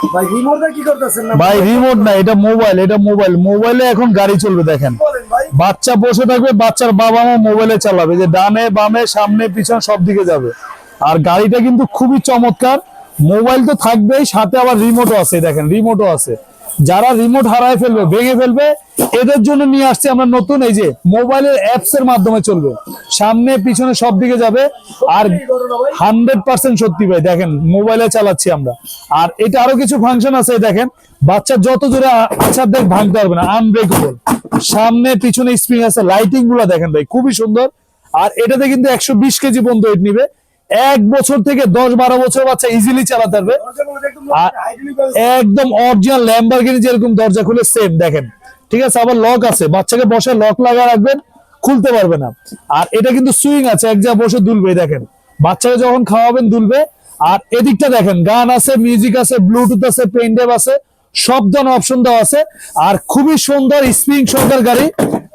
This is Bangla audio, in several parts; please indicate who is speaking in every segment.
Speaker 1: ভাই রিমোটটা কি করতেছেন না?
Speaker 2: ভাই রিমোট না এটা মোবাইল এটা মোবাইল মোবাইলে এখন গাড়ি চলবে দেখেন। বাচ্চা বসে থাকবে বাচ্চার বাবা মা মোবাইলে চালাবে। যে ডানে বামে সামনে পিছনে সব দিকে যাবে। আর গাড়িটা কিন্তু খুবই চমৎকার। মোবাইল তো থাকবেই সাথে আবার রিমোটও আছে দেখেন রিমোটও আছে। যারা রিমোট হারায় ফেলবে, ভেঙে ফেলবে, এদের জন্য নিয়ে আসছি আমরা নতুন, এই যে মোবাইলের অ্যাপস এর মাধ্যমে চলবে। সামনে, পিছনে সব দিকে যাবে, আর হান্ড্রেড পার্সেন্ট সত্যি ভাই, দেখেন মোবাইলে চালাচ্ছি আমরা। আর এটা আরও কিছু ফাংশন আছে, দেখেন, বাচ্চা যত জোরে আ- আছাড় দেখ, ভাঙতে পারবে না আনব্রেকেবল সামনে, পিছনে স্প্রিং আছে লাইটিংগুলো দেখেন ভাই, খুবই সুন্দর। আর এটাতে কিন্তু একশো বিশ কেজি পর্যন্ত ওয়েট নিবে। এক বছর থেকে দশ বারো বছর বাচ্চা ইজিলি চালাতে পারবে।
Speaker 1: একদম
Speaker 2: অরিজিনাল ল্যাম্বারগিনি যেরকম দরজা খুলে সেম দেখেন। ঠিক আছে, আবার লক আছে। বাচ্চাকে বসে লক লাগা রাখবেন, খুলতে পারবে না। আর এটা কিন্তু সুইং আছে, এক জায়গায় বসে দুলবে, দেখেন। বাচ্চাকে যখন খাওয়াবেন, দুলবে। আর এদিকটা দেখেন, গান আছে মিউজিক আছে ব্লুটুথ আছে পেন ড্রাইভ আছে, সব ধরনের অপশন দেওয়া আছে। আর খুবই সুন্দর স্প্রিং সরকার গাড়ি।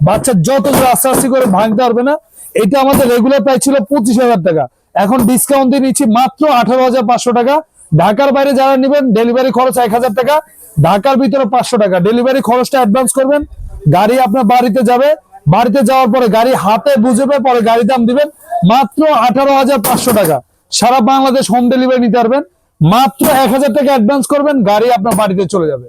Speaker 2: বাচ্চা যত আস্তে আস্তে করে ভাঙতে পারবে না। এটা আমাদের রেগুলার প্রাইস ছিল পঁচিশ হাজার টাকা। এখন ডিসকাউন্ট দিয়ে নিচ্ছি মাত্র আঠারো হাজার পাঁচশো টাকা। ঢাকার বাইরে যারা নেবেন ডেলিভারি খরচ এক হাজার টাকা। ঢাকার ভিতরে পাঁচশো টাকা। ডেলিভারি খরচটা অ্যাডভান্স করবেন। গাড়ি আপনার বাড়িতে যাবে। বাড়িতে যাওয়ার পরে গাড়ি হাতে বুঝবে, পরে গাড়ি দাম দিবেন। মাত্র আঠারো হাজার পাঁচশো টাকা। সারা বাংলাদেশ হোম ডেলিভারি নিতে পারবেন। মাত্র এক হাজার টাকা অ্যাডভান্স করবেন, গাড়ি আপনার বাড়িতে চলে যাবে।